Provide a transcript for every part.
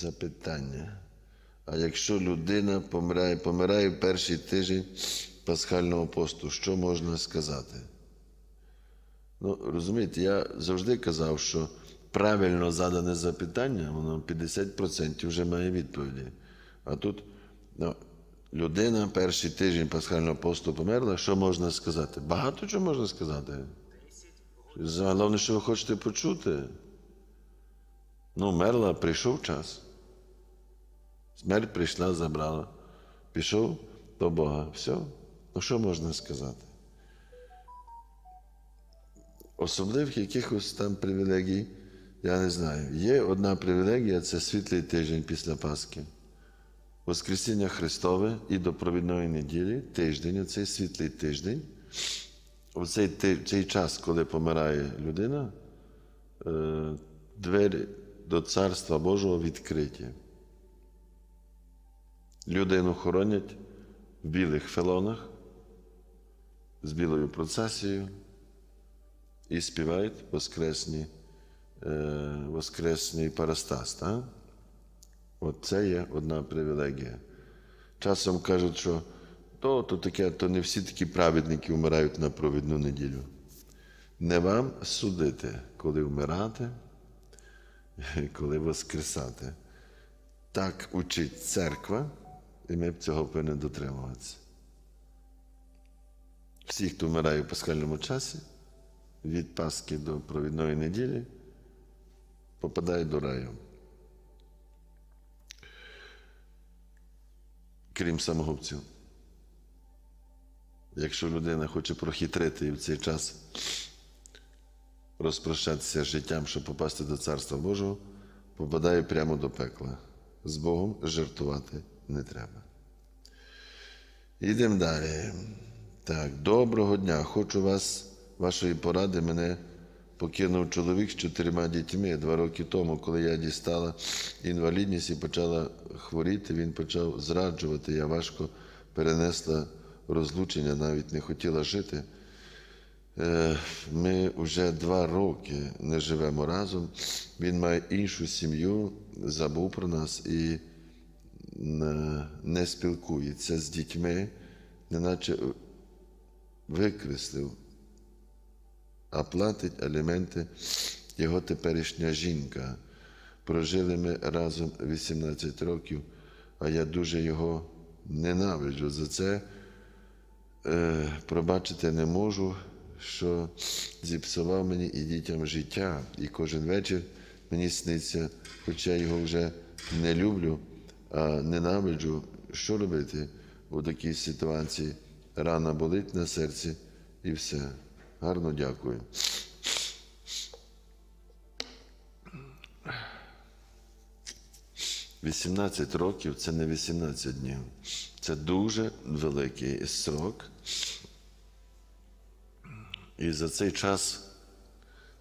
запитання. А якщо людина помирає, помирає в перший тиждень пасхального посту, що можна сказати? Ну, розумієте, я завжди казав, що правильно задане запитання, воно 50% вже має відповіді. А тут ну, людина перший тиждень пасхального посту померла, що можна сказати? Багато чого можна сказати. Головне, що ви хочете почути. Ну, мерла, прийшов час. Смерть прийшла, забрала. Пішов до Бога. Все. Ну що можна сказати? Особливих якихось там привілегій, я не знаю. Є одна привілегія це світлий тиждень після Пасхи. Воскресіння Христове і до провідної неділі, тиждень, оцей світлий тиждень. У цей, час, коли помирає людина, е, двері до Царства Божого відкриті. Людину хоронять в білих фелонах з білою процесією і співають воскресні, е, воскресний парастас. Так? От це є одна привілегія. Часом кажуть, що то, то таке, то не всі такі праведники вмирають на провідну неділю. Не вам судити, коли вмирати, коли воскресати. Так учить церква, і ми б цього повинні дотримуватися. Всі, хто вмирає в пасхальному часі, від Пасхи до провідної неділі, попадають до раю. Крім самогубців. Якщо людина хоче прохитрити і в цей час розпрощатися з життям, щоб попасти до Царства Божого, попадає прямо до пекла. З Богом жартувати не треба. Йдемо далі. Так, доброго дня. Хочу вас, вашої поради. Мене покинув чоловік з чотирма дітьми два роки тому, коли я дістала інвалідність і почала хворіти, він почав зраджувати. Я важко перенесла розлучення, навіть не хотіла жити. Е, Ми вже два роки не живемо разом. Він має іншу сім'ю, забув про нас і не- не спілкується з дітьми, неначе викреслив, а платить аліменти його теперішня жінка. Прожили ми разом 18 років, а я дуже його ненавиджу. За це е, пробачити не можу, що зіпсував мені і дітям життя. І кожен вечір мені сниться, хоча я його вже не люблю, а ненавиджу. Що робити у такій ситуації? Рана болить на серці і все. Гарно дякую. Вісімнадцять років це не 18 днів. Це дуже великий срок. І за цей час,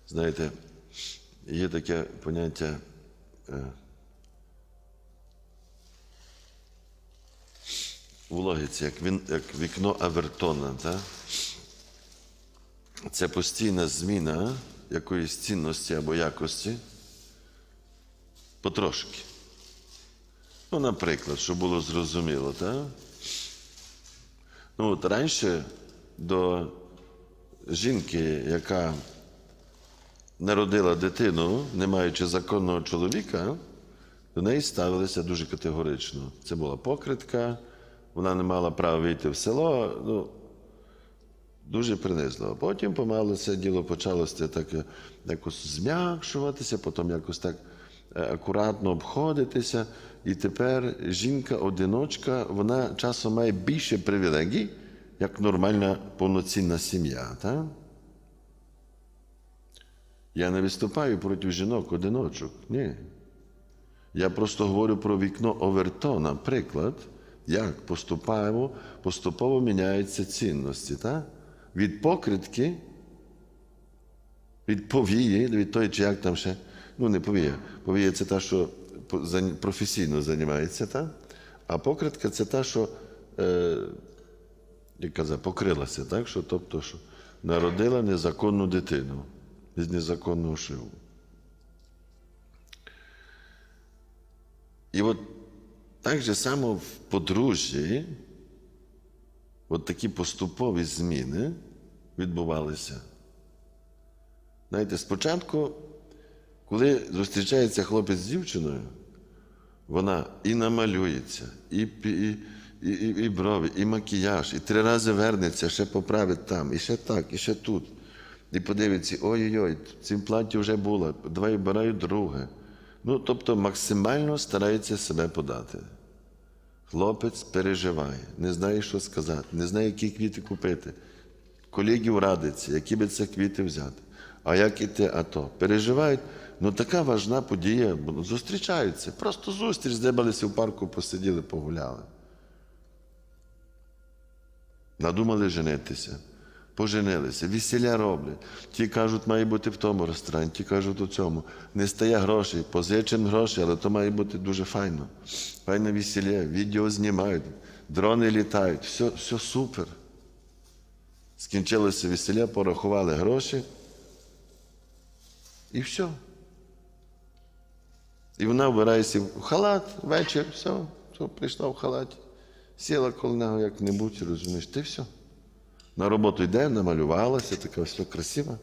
знаєте, є таке поняття у логіці, як, він, як вікно Авертона. Та? Це постійна зміна якоїсь цінності або якості потрошки. Ну, наприклад, щоб було зрозуміло, так? Ну, от раніше до жінки, яка народила дитину, не маючи законного чоловіка, до неї ставилися дуже категорично. Це була покритка, вона не мала права вийти в село. Ну, дуже принизливо. Потім помалу це діло почалося так е, якось зм'якшуватися, потім якось так е, акуратно обходитися. І тепер жінка-одиночка, вона часом має більше привілегій, як нормальна повноцінна сім'я. Так? Я не виступаю проти жінок-одиночок. Ні. Я просто говорю про вікно Овертона, приклад, як поступово, поступово міняються цінності. Так? Від покритки, від повії, від тої, чи як там ще, ну не повія. Повія це та, що професійно займається, та? а покритка це та, що, е, як казав, покрилася, так? Що, тобто, що народила незаконну дитину з незаконного шлюбу. І от так же само в подружжі, от такі поступові зміни відбувалися. Знаєте, спочатку, коли зустрічається хлопець з дівчиною, вона і намалюється, і, і, і, і брови, і макіяж, і три рази вернеться, ще поправить там, і ще так, і ще тут. І подивиться, ой-ой-ой, в платі вже було, давай обираю друге. Ну, тобто максимально старається себе подати. Хлопець переживає, не знає, що сказати, не знає, які квіти купити. Колегів радиться, які би це квіти взяти. А як іти, а то. Переживають, ну така важна подія, бо зустрічаються. Просто зустріч, здебалися в парку, посиділи, погуляли. Надумали женитися, поженилися, весілля роблять. Ті кажуть, має бути в тому ресторані, ті кажуть у цьому. Не стає грошей, позичимо гроші, але то має бути дуже файно. Файне весілля, відео знімають, дрони літають, все, все супер. Скінчилося весілля, порахували гроші. І все. І вона вбирається в халат, вечір, все, все, прийшла в халаті. Сіла коло нього як-небудь, розумієш, ти все. На роботу йде, намалювалася, така все красива.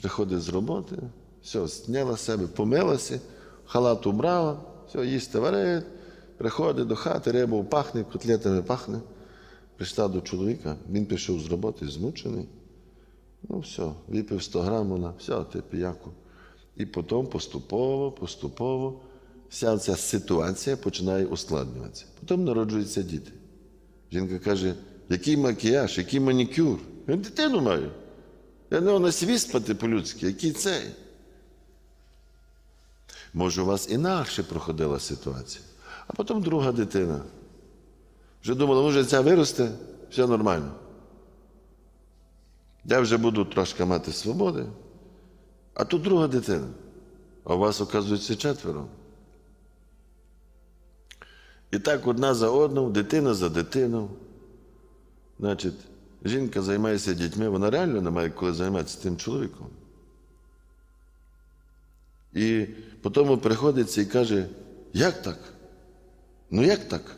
Приходить з роботи, все, зняла себе, помилася, халат убрала, все, їсти варить, приходить до хати, рибу пахне, котлетами пахне. Прийшла до чоловіка, він пішов з роботи, змучений. Ну, все, випив 100 грам, вона, все, ти піяку. І потім поступово, поступово вся ця ситуація починає ускладнюватися. Потім народжуються діти. Жінка каже, який макіяж, який манікюр? Я дитину маю. Я не на свій спати по-людськи, який цей. Може, у вас інакше проходила ситуація. А потім друга дитина. Вже думала, може, ця виросте, все нормально. Я вже буду трошки мати свободи. А тут друга дитина. А у вас, оказується, четверо. І так одна за одну, дитина за дитину. Значить, жінка займається дітьми, вона реально не має коли займатися тим чоловіком. І потім приходиться і каже, як так? Ну як так?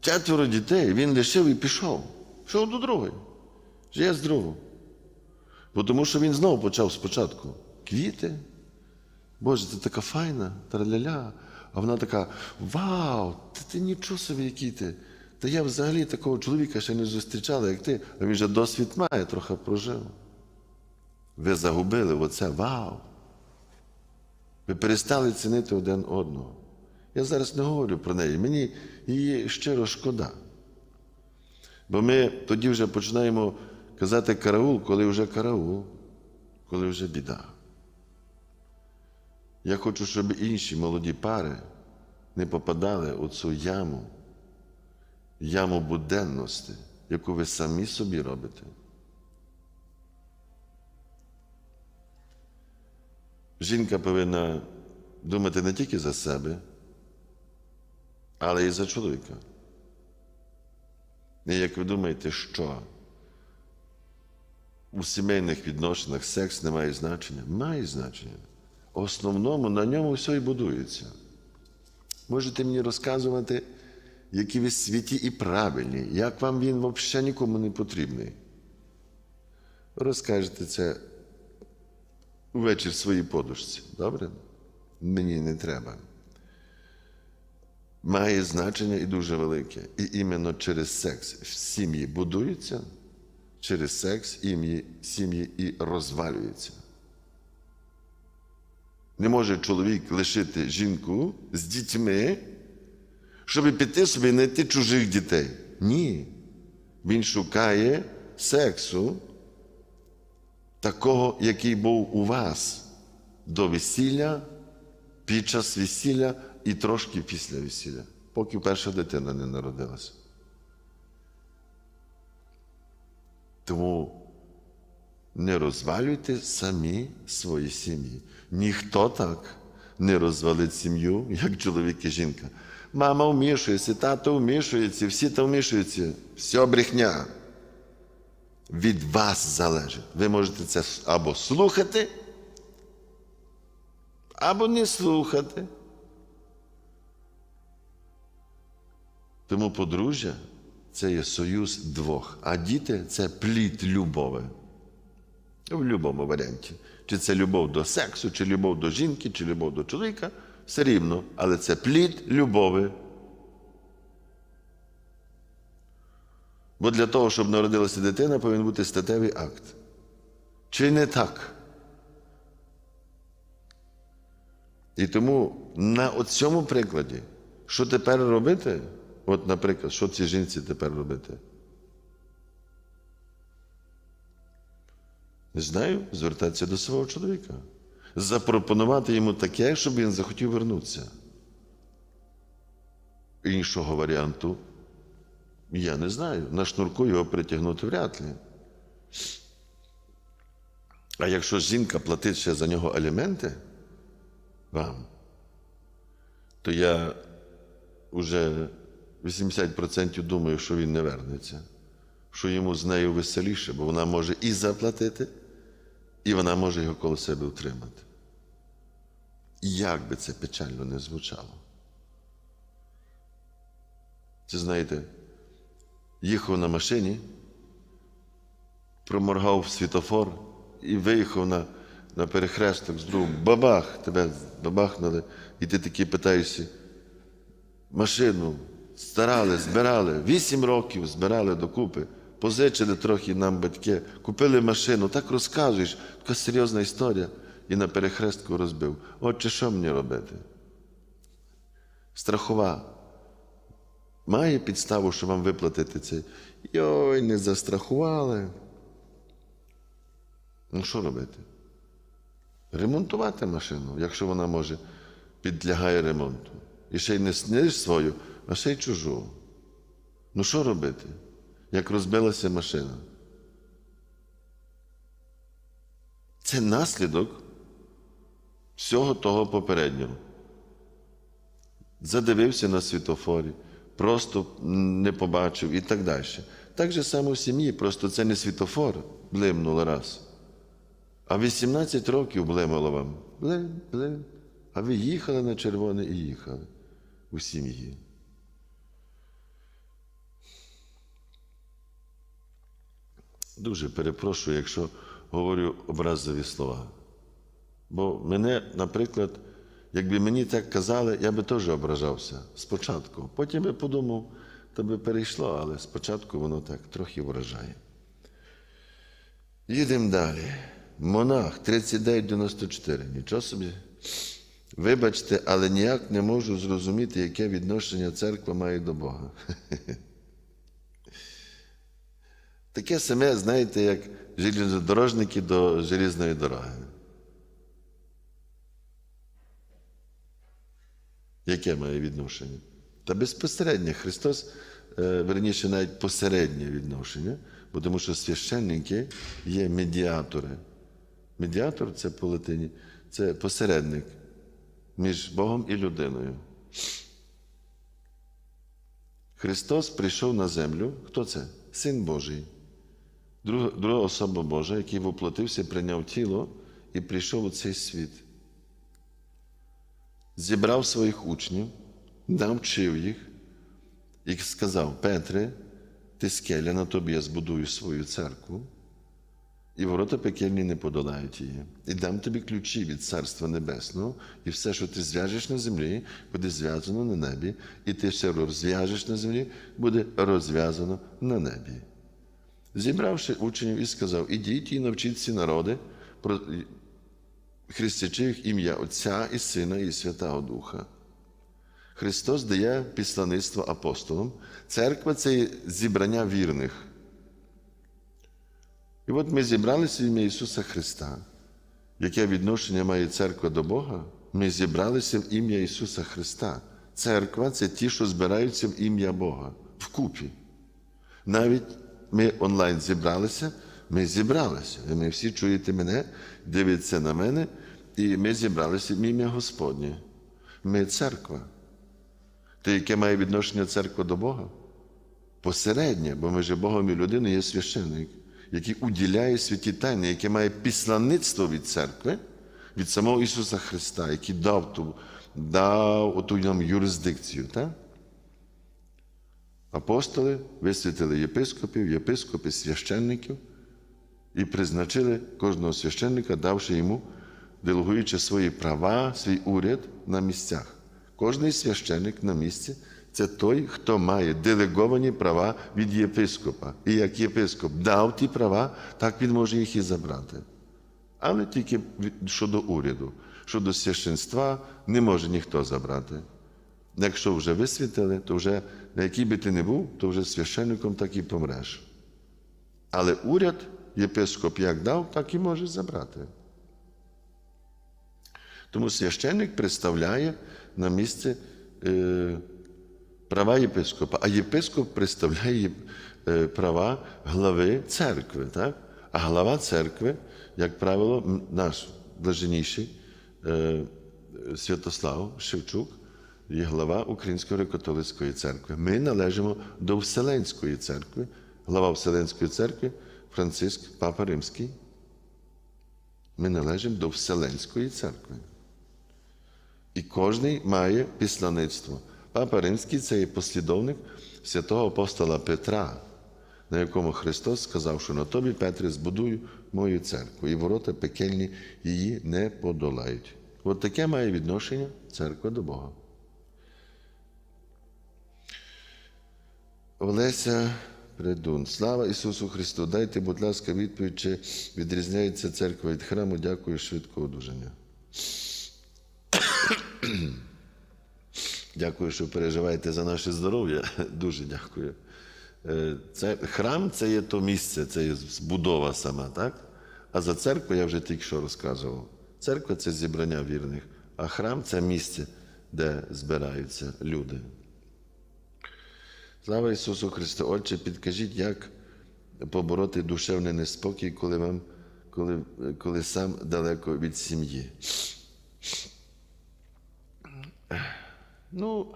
Четверо дітей, він лишив і пішов. Пішов до другої. Живе з другою. Бо тому що він знову почав спочатку. Квіти. Боже, ти така файна, траля-ля. А вона така: Вау, ти, ти нічого собі, який ти. Та я взагалі такого чоловіка ще не зустрічала, як ти, а він вже досвід має, трохи прожив. Ви загубили оце вау. Ви перестали цінити один одного. Я зараз не говорю про неї, мені її щиро шкода. Бо ми тоді вже починаємо казати караул, коли вже караул, коли вже біда. Я хочу, щоб інші молоді пари не попадали у цю яму, яму буденності, яку ви самі собі робите. Жінка повинна думати не тільки за себе, але і за чоловіка. І як ви думаєте, що у сімейних відносинах секс не має значення? Має значення. В основному на ньому все і будується. Можете мені розказувати, які ви святі і правильні, як вам він взагалі нікому не потрібний. Розкажете це увечір своїй подушці. Добре? Мені не треба. Має значення і дуже велике. І іменно через секс сім'ї будуються, через секс ім'ї- сім'ї і розвалюються. Не може чоловік лишити жінку з дітьми, щоб піти собі знайти чужих дітей. Ні. Він шукає сексу, такого, який був у вас до весілля, під час весілля і трошки після весілля, поки перша дитина не народилася. Тому не розвалюйте самі свої сім'ї. Ніхто так не розвалить сім'ю, як чоловік і жінка. Мама вмішується, тато вмішується, всі там вмішуються. Все брехня. Від вас залежить. Ви можете це або слухати, або не слухати. Тому подружжя це є союз двох, а діти це плід любові. В будь-якому варіанті. Чи це любов до сексу, чи любов до жінки, чи любов до чоловіка, все рівно, але це плід любові. Бо для того, щоб народилася дитина, повинен бути статевий акт. Чи не так? І тому на цьому прикладі, що тепер робити? От, наприклад, що цій жінці тепер робити? Не знаю, звертатися до свого чоловіка. Запропонувати йому таке, щоб він захотів вернутися. Іншого варіанту я не знаю. На шнурку його притягнути вряд ли. А якщо жінка платить ще за нього аліменти вам, то я вже 80% думаю, що він не вернеться, що йому з нею веселіше, бо вона може і заплатити, і вона може його коло себе утримати. Як би це печально не звучало. Це знаєте, їхав на машині, проморгав світофор і виїхав на, на перехресток з другом. Бабах! Тебе бабахнули, і ти такий питаєшся, машину старали, збирали, вісім років збирали докупи, позичили трохи нам батьки, купили машину, так розказуєш, така серйозна історія, і на перехрестку розбив. Отче, що мені робити? Страхова. Має підставу, що вам виплатити це. Йой, не застрахували. Ну, що робити? Ремонтувати машину, якщо вона може, підлягає ремонту. І ще й не сниш свою, а ще й чужу. Ну що робити, як розбилася машина? Це наслідок всього того попереднього. Задивився на світофорі, просто не побачив і так далі. Так же само в сім'ї, просто це не світофор блимнуло раз. А 18 років блимало вам. Блим, блим. А ви їхали на червоне і їхали у сім'ї. Дуже перепрошую, якщо говорю образливі слова. Бо мене, наприклад, якби мені так казали, я би теж ображався спочатку. Потім би подумав, то би перейшло, але спочатку воно так трохи вражає. Їдемо далі. Монах 3994. Нічого собі. Вибачте, але ніяк не можу зрозуміти, яке відношення церква має до Бога. Таке саме, знаєте, як железнодорожники до желізної дороги. Яке має відношення? Та безпосереднє Христос, е, верніше, навіть посереднє відношення, бо тому що священники є медіатори. Медіатор це по латині, це посередник між Богом і людиною. Христос прийшов на землю. Хто це? Син Божий. Друга, друга особа Божа, який воплотився, прийняв тіло і прийшов у цей світ. Зібрав своїх учнів, навчив їх і сказав: Петре, ти скеля, на тобі я збудую свою церкву, і ворота пекельні не подолають її. І дам тобі ключі від Царства Небесного, і все, що ти зв'яжеш на землі, буде зв'язано на небі, і ти все розв'яжеш на землі, буде розв'язано на небі. Зібравши учнів і сказав: Ідіть і навчіть ці народи, хрестячи їх ім'я Отця і Сина, і Святого Духа. Христос дає післаництво апостолам. Церква це зібрання вірних. І от ми зібралися в ім'я Ісуса Христа. Яке відношення має церква до Бога? Ми зібралися в ім'я Ісуса Христа. Церква це ті, що збираються в ім'я Бога вкупі. Навіть ми онлайн зібралися, ми зібралися. І ми всі чуєте мене, дивиться на мене, і ми зібралися в ім'я Господнє. Ми церква. То яке має відношення церква до Бога? Посереднє, бо між Богом і людиною є священник, який уділяє святі тайни, яке має післаництво від церкви, від самого Ісуса Христа, який дав ту, дав оту нам юрисдикцію. Так? Апостоли висвятили єпископів, єпископи, священників і призначили кожного священника, давши йому, делегуючи свої права, свій уряд на місцях. Кожний священник на місці це той, хто має делеговані права від єпископа. І як єпископ дав ті права, так він може їх і забрати. Але тільки щодо уряду, щодо священства не може ніхто забрати. Якщо вже висвітили, то вже на який би ти не був, то вже священником так і помреш. Але уряд єпископ як дав, так і може забрати. Тому священник представляє на місце е, права єпископа, а єпископ представляє е, права глави церкви. Так? А глава церкви, як правило, наш блаженніший е, Святослав Шевчук є глава Української греко-католицької церкви. Ми належимо до Вселенської церкви, глава Вселенської церкви Франциск Папа Римський. Ми належимо до Вселенської церкви. І кожний має післаництво. Папа Римський це є послідовник святого апостола Петра, на якому Христос сказав, що на тобі, Петре, збудую мою церкву, і ворота пекельні її не подолають. От таке має відношення церква до Бога. Олеся Придун. Слава Ісусу Христу! Дайте, будь ласка, відповідь, чи відрізняється церква від храму. Дякую, швидкого одужання. Дякую, що переживаєте за наше здоров'я. Дуже дякую. Е, Це, храм це є то місце, це є збудова сама, так? А за церкву я вже тільки що розказував. Церква це зібрання вірних, а храм це місце, де збираються люди. Слава Ісусу Христу! Отче, підкажіть, як побороти душевний неспокій, коли, вам, коли, коли сам далеко від сім'ї. Ну,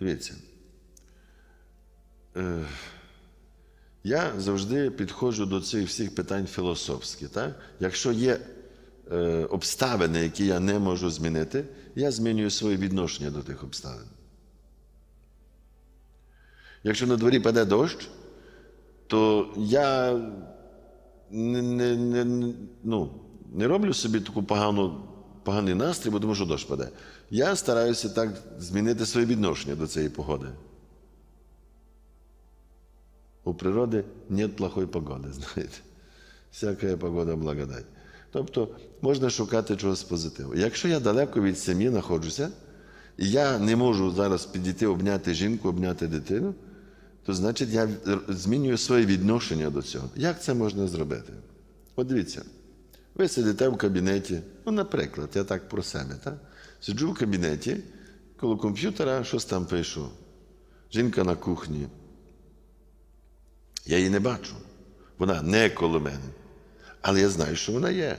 дивіться. Е, Я завжди підходжу до цих всіх питань філософськи. Так? Якщо є е, обставини, які я не можу змінити, я змінюю своє відношення до тих обставин. Якщо на дворі паде дощ, то я не, не, не, ну, не роблю собі таку погану, поганий настрій, бо тому що дощ паде. Я стараюся так змінити своє відношення до цієї погоди. У природи нет плохої погоди, знаєте. Всяка погода благодать. Тобто можна шукати чогось позитиву. Якщо я далеко від сім'ї знаходжуся, і я не можу зараз підійти обняти жінку, обняти дитину, то значить я змінюю своє відношення до цього. Як це можна зробити? От дивіться, ви сидите в кабінеті, ну, наприклад, я так про себе, так? сиджу в кабінеті, коло комп'ютера, щось там пишу. Жінка на кухні. Я її не бачу. Вона не коло мене. Але я знаю, що вона є.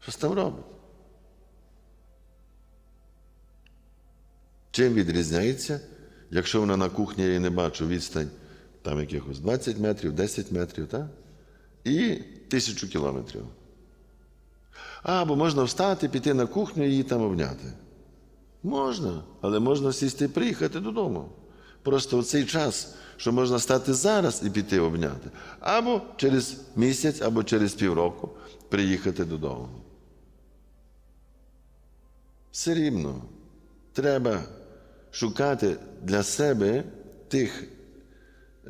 Щось там робить. Чим відрізняється, якщо вона на кухні, я її не бачу відстань там якихось 20 метрів, 10 метрів, так? і тисячу кілометрів. Або можна встати, піти на кухню і її там обняти. Можна, але можна сісти і приїхати додому. Просто в цей час, що можна стати зараз і піти обняти, або через місяць, або через півроку приїхати додому. Все рівно треба шукати для себе тих,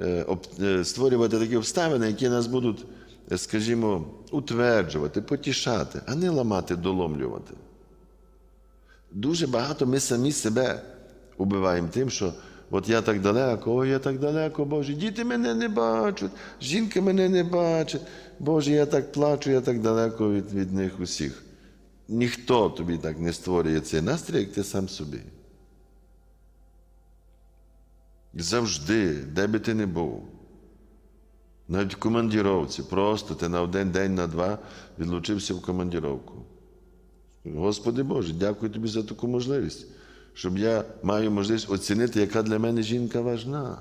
е, е, створювати такі обставини, які нас будуть, е, скажімо, утверджувати, потішати, а не ламати, доломлювати. Дуже багато ми самі себе убиваємо тим, що от я так далеко, ой, я так далеко, Боже, діти мене не бачать, жінки мене не бачать, Боже, я так плачу, я так далеко від, від них усіх. Ніхто тобі так не створює цей настрій, як ти сам собі. Завжди, де би ти не був. Навіть в командіровці, просто ти на один день, на два відлучився в командіровку. Господи Боже, дякую тобі за таку можливість, щоб я маю можливість оцінити, яка для мене жінка важна,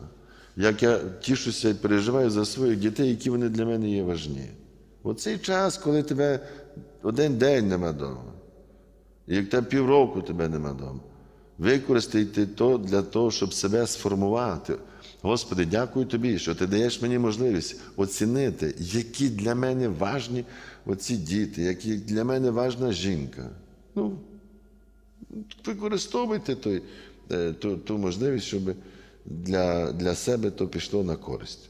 як я тішуся і переживаю за своїх дітей, які вони для мене є важні. Оцей час, коли тебе один день нема вдома, і як тебе півроку тебе нема вдома, Використайте то для того, щоб себе сформувати. Господи, дякую тобі, що ти даєш мені можливість оцінити, які для мене важні оці діти, які для мене важна жінка. Ну, використовуйте той, е, ту, ту можливість, щоб для, для себе то пішло на користь.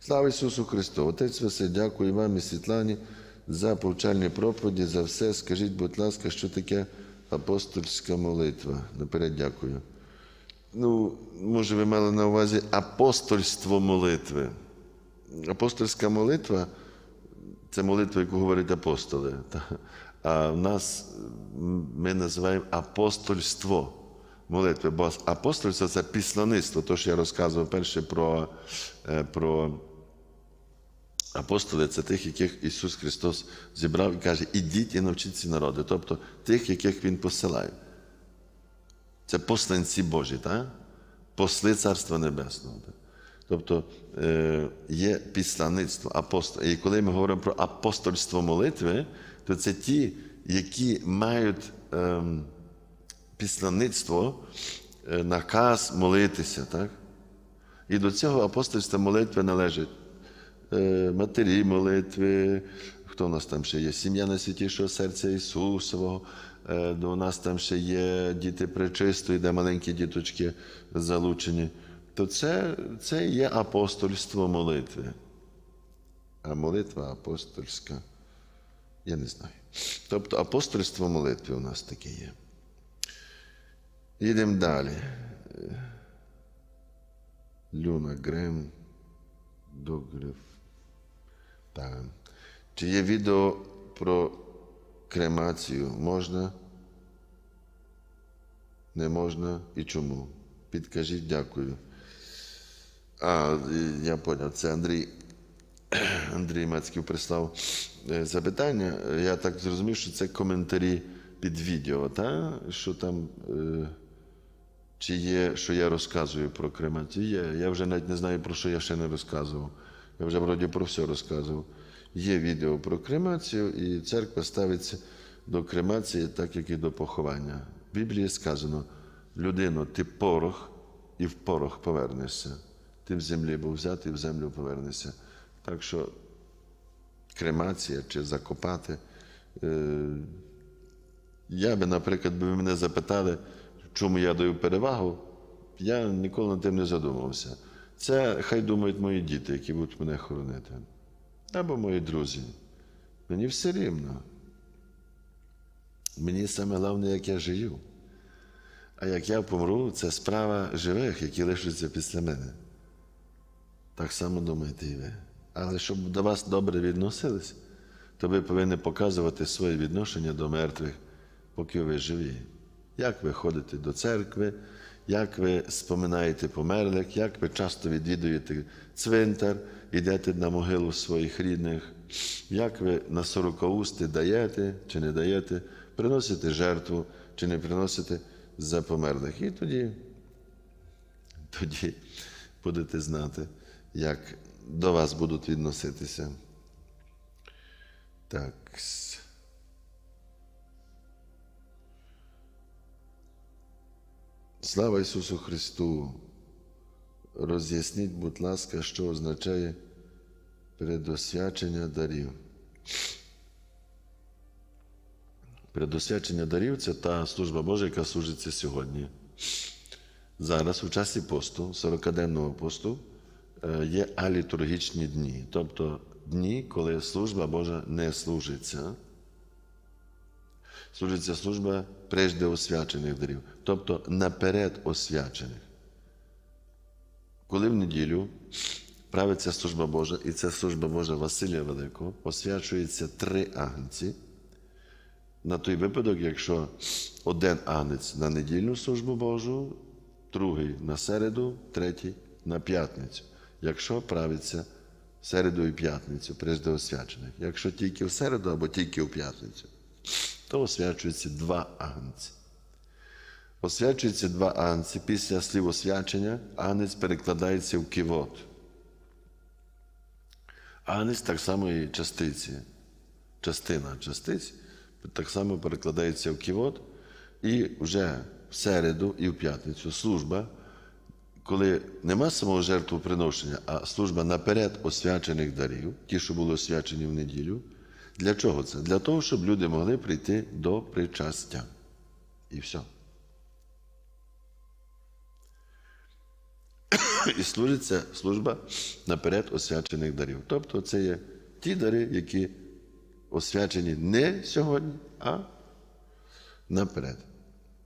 Слава Ісусу Христу! Отець Василь, дякую вам і Світлані за повчальні проповіді, за все. Скажіть, будь ласка, що таке апостольська молитва? Наперед дякую. Ну, може, ви мали на увазі апостольство молитви. Апостольська молитва це молитва, яку говорять апостоли. А в нас ми називаємо апостольство молитви. Бо апостольство це післаництво, то, що я розказував перше про, е, про апостоли, це тих, яких Ісус Христос зібрав і каже, ідіть і навчіться народи, тобто тих, яких Він посилає. Це посланці Божі, так? посли Царства Небесного. Тобто е, є післаництво апостол. І коли ми говоримо про апостольство молитви, то це ті, які мають ем, післаництво, е, наказ молитися. Так? І до цього апостольства молитви належить матері молитви, хто у нас там ще є? Сім'я найсвятішого серця Ісусового. Е, До нас там ще є діти пречистої, де маленькі діточки залучені. То це, це є апостольство молитви. А молитва апостольська, я не знаю. Тобто апостольство молитви у нас таке є. Їдемо далі. Люна Грем, Догрев. Так. Чи є відео про кремацію? Можна? Не можна і чому? Підкажіть, дякую. А, я поняв, це Андрій. Андрій Мацьків прислав е, запитання. Я так зрозумів, що це коментарі під відео, та? що там. Е, чи є, що я розказую про кремацію? Є. Я вже навіть не знаю, про що я ще не розказував. Я вже вроді про все розказував. Є відео про кремацію, і церква ставиться до кремації, так як і до поховання. В Біблії сказано: людино, ти порох, і в порох повернешся. Ти в землі був взятий, в землю повернешся. Так що кремація чи закопати. Е, я би, наприклад, ви мене запитали, чому я даю перевагу, я ніколи над тим не задумався. Це хай думають мої діти, які будуть мене хоронити. Або мої друзі. Мені все рівно. Мені саме головне, як я живу. А як я помру, це справа живих, які лишаться після мене. Так само думаєте і ви. Але щоб до вас добре відносились, то ви повинні показувати своє відношення до мертвих, поки ви живі. Як ви ходите до церкви, як ви споминаєте померлих, як ви часто відвідуєте цвинтар, йдете на могилу своїх рідних, як ви на сорокаусти даєте чи не даєте, приносите жертву чи не приносите за померлих. І тоді, тоді будете знати, як до вас будуть відноситися. Так. Слава Ісусу Христу! Роз'ясніть, будь ласка, що означає предосвячення дарів. Предосвячення дарів це та служба Божа, яка служиться сьогодні. Зараз, у часі посту, 40-денного посту, е, є алітургічні дні, тобто дні, коли служба Божа не служиться. Служиться служба прежде освячених дарів, тобто наперед освячених. Коли в неділю правиться служба Божа, і це служба Божа Василія Великого, освячується три агнці. На той випадок, якщо один агнець на недільну службу Божу, другий на середу, третій на п'ятницю. Якщо правиться середу і п'ятницю, прежде освячених. Якщо тільки в середу або тільки в п'ятницю, то освячується два агнці. Освячується два агнці. Після слів освячення агнець перекладається в кивот. Агнець так само і частиці. Частина частиць так само перекладається в кивот, і вже в середу і в п'ятницю служба, коли нема самого жертвоприношення, а служба наперед освячених дарів, ті, що були освячені в неділю. Для чого це? Для того, щоб люди могли прийти до причастя. І все. І служиться служба наперед освячених дарів. Тобто це є ті дари, які освячені не сьогодні, а наперед.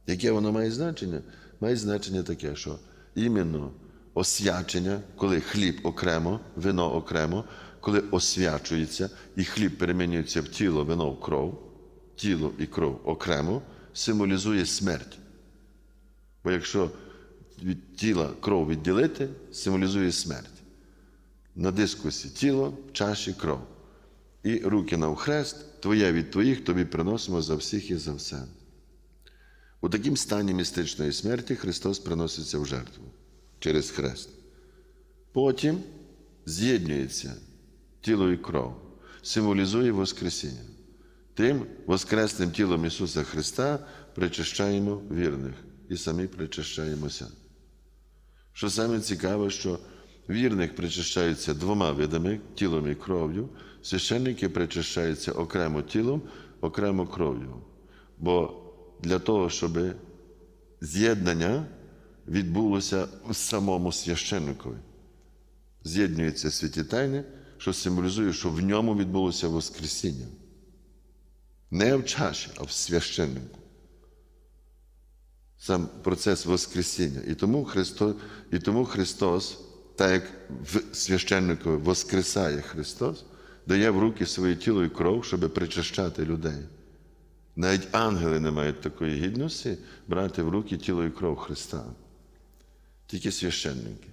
Яке воно має значення? Має значення таке, що іменно освячення, коли хліб окремо, вино окремо, коли освячується і хліб перемінюється в тіло, вино в кров, тіло і кров окремо, символізує смерть. Бо якщо від тіла кров відділити, символізує смерть. На дискусі тіло, чаші кров. І руки навхрест, твоє від твоїх тобі приносимо за всіх і за все. У такому стані містичної смерті Христос приноситься в жертву через хрест. Потім з'єднується тіло і кров, символізує Воскресіння. Тим Воскресним тілом Ісуса Христа причащаємо вірних і самі причащаємося. Що саме цікаве, що вірних причащаються двома видами тілом і кров'ю, священники причащаються окремо тілом, окремо кров'ю. Бо для того, щоб з'єднання відбулося самому священникові. З'єднуються святі тайни, що символізує, що в ньому відбулося Воскресіння. Не в чаші, а в священнику. Сам процес Воскресіння. І тому Христос, і тому Христос, так як в священникові воскресає Христос, дає в руки своє тіло і кров, щоб причащати людей. Навіть ангели не мають такої гідності брати в руки тіло і кров Христа. Тільки священники.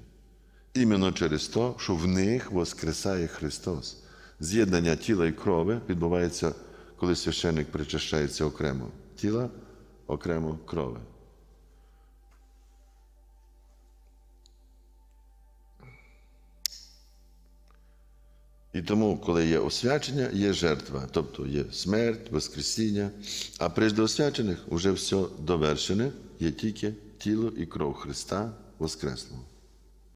Іменно через те, що в них воскресає Христос. З'єднання тіла і крови відбувається, коли священник причащається окремо тіла, окремо крови. І тому, коли є освячення, є жертва, тобто є смерть, Воскресіння. А прежде освячених вже все довершене, є тільки тіло і кров Христа Воскреслого.